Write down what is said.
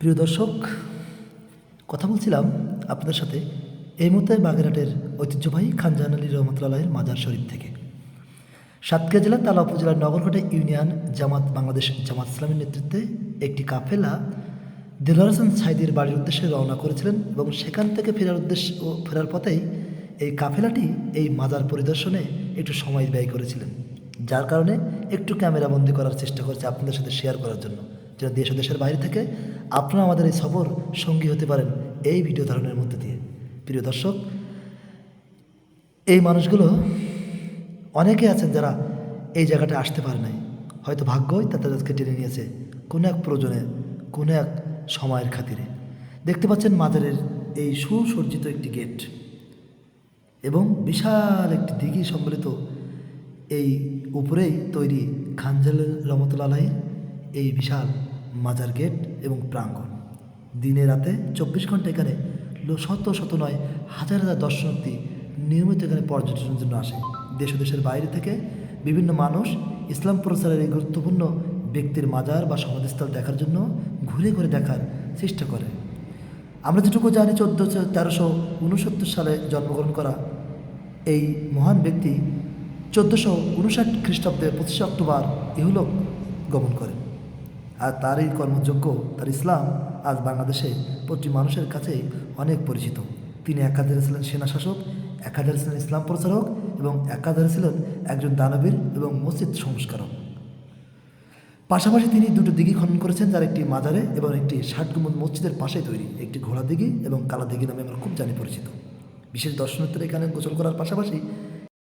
প্রিয় দর্শক, কথা বলছিলাম আপনাদের সাথে এই মুহূর্তে বাগেরহাটের ঐতিহ্যবাহী খানজাহান আলী রহমতুল্লাহের মাজার শরীফ থেকে। সাতক্ষীরা জেলার তালা উপজেলার নগরকোটে ইউনিয়ন জামাত বাংলাদেশ জামাত ইসলামের নেতৃত্বে একটি কাফেলা দিলওয়ার হোসেন সাইদির বাড়ির উদ্দেশ্যে রওনা করেছিলেন এবং সেখান থেকে ফেরার উদ্দেশ্য ও ফেরার পথেই এই কাফেলাটি এই মাজার পরিদর্শনে একটু সময় ব্যয় করেছিলেন, যার কারণে একটু ক্যামেরাবন্দি করার চেষ্টা করছে আপনাদের সাথে শেয়ার করার জন্য। যেন দেশ ও দেশের বাইরে থেকে আপনারা আমাদের এই সফর সঙ্গী হতে পারেন এই ভিডিও ধারণের মধ্যে দিয়ে। প্রিয় দর্শক, এই মানুষগুলো অনেকে আছেন যারা এই জায়গাটা আসতে পারে নাই। হয়তো ভাগ্যই তাদেরকে টেনে নিয়েছে কোনো এক প্রয়োজনে, কোনো এক সময়ের খাতিরে। দেখতে পাচ্ছেন মাজারের এই সুসজ্জিত একটি গেট এবং বিশাল একটি দিঘি সম্বলিত এই উপরেই তৈরি খানজাল রহমতুল্লাহ এই বিশাল মাজার গেট এবং প্রাঙ্গণ। দিনে রাতে চব্বিশ ঘণ্টা এখানে শত শত নয়, হাজার হাজার দর্শনার্থী নিয়মিত এখানে পর্যটনের জন্য আসে। দেশ দেশের বাইরে থেকে বিভিন্ন মানুষ ইসলাম প্রচারের এই গুরুত্বপূর্ণ ব্যক্তির মাজার বা সমাধিস্থল দেখার জন্য ঘুরে ঘুরে দেখার চেষ্টা করে। আমরা যেটুকু জানি চোদ্দোশো তেরোশো উনসত্তর সালে জন্মগ্রহণ করা এই মহান ব্যক্তি চোদ্দোশো উনষাট খ্রিস্টাব্দে পঁচিশে অক্টোবর ইহুলোক গমন করেন। আর তার এই কর্মযোগ্য, তার ইসলাম আজ বাংলাদেশে প্রতি মানুষের কাছে অনেক পরিচিত। তিনি একাধারে ছিলেন সেনা শাসক একাধারে ছিলেন ইসলাম প্রচারক এবং একাধারে ছিলেন একজন দানবীর এবং মসজিদ সংস্কারক। পাশাপাশি তিনি দুটো দিঘি খনন করেছেন, যার একটি মাজারে এবং একটি ষাট মসজিদের পাশে তৈরি, একটি ঘোড়া দিঘি এবং কালা দিঘি নামে আমরা খুব জানি পরিচিত। বিশেষ দর্শনার্থীরা এখানে গোসল করার পাশাপাশি